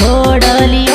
కోడలి